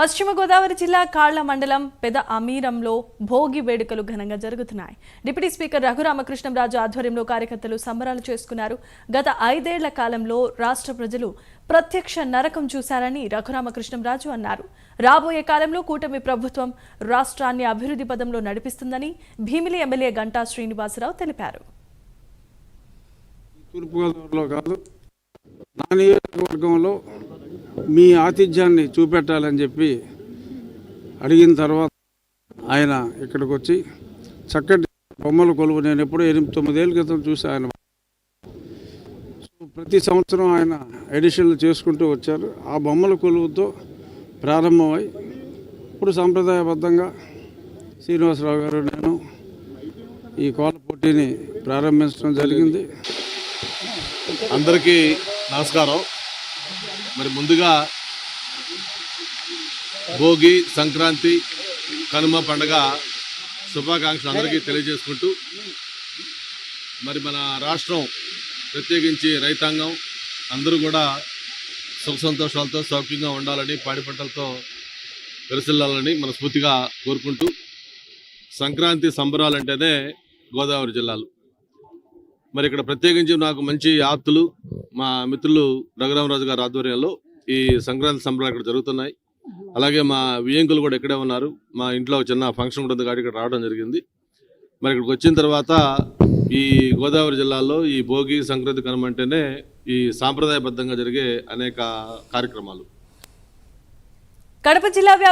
పశ్చిమ గోదావరి జిల్లా కాళ్ళ మండలం పెద అమీరంలో భోగి వేడుకలు ఘనంగా జరుగుతున్నాయి. డిప్యూటీ స్పీకర్ రఘురామకృష్ణంరాజు ఆధ్వర్యంలో కార్యకర్తలు సంబరాలు చేసుకున్నారు. గత ఐదేళ్ళ కాలంలో రాష్ట్ర ప్రజలు ప్రత్యక్ష నరకం చూశారని రఘురామకృష్ణంరాజు అన్నారు. రాబోయే కాలంలో కూటమి ప్రభుత్వం రాష్ట్రాన్ని అభివృద్ధి పదంలో నడిపిస్తుందని భీమిలి ఎమ్మెల్యే గంటా శ్రీనివాసరావు తెలిపారు. తూర్పుగోదావరిలో కాదు నా నియోజకవర్గంలో మీ ఆతిథ్యాన్ని చూపెట్టాలని చెప్పి అడిగిన తర్వాత ఆయన ఇక్కడికి వచ్చి చక్కటి బొమ్మల కొలువు. నేను ఎప్పుడో ఎనిమిది తొమ్మిదేళ్ళ క్రితం చూసి ఆయన. ప్రతి సంవత్సరం ఆయన ఎడిషన్లు చేసుకుంటూ వచ్చారు. ఆ బొమ్మల కొలువుతో ప్రారంభమై ఇప్పుడు సాంప్రదాయబద్ధంగా శ్రీనివాసరావు గారు నేను ఈ కోల పోటీని ప్రారంభించడం జరిగింది. అందరికీ నమస్కారం. మరి ముందుగా భోగి సంక్రాంతి కనుమ పండుగ శుభాకాంక్షలు అందరికీ తెలియజేసుకుంటూ మరి మన రాష్ట్రం ప్రత్యేకించి రైతాంగం అందరూ కూడా సుఖ సంతోషాలతో సౌఖ్యంగా ఉండాలని పాడి పంటలతో విరసిల్లాలని మనస్ఫూర్తిగా కోరుకుంటూ సంక్రాంతి సంబరాలంటేనే గోదావరి జిల్లాలు. మరి ఇక్కడ ప్రత్యేకించి నాకు మంచి ఆప్తులు మా మిత్రులు రఘురామరాజు గారి ఆధ్వర్యంలో ఈ సంక్రాంతి సంబరాలు ఇక్కడ జరుగుతున్నాయి. అలాగే మా వియంకులు కూడా ఇక్కడే ఉన్నారు. మా ఇంట్లో ఒక చిన్న ఫంక్షన్ ఉంటుంది కాబట్టి ఇక్కడ రావడం జరిగింది. మరి ఇక్కడికి వచ్చిన తర్వాత ఈ గోదావరి జిల్లాలో ఈ భోగి సంక్రాంతి కనుమంటేనే ఈ సాంప్రదాయబద్ధంగా జరిగే అనేక కార్యక్రమాలు. కడప జిల్లా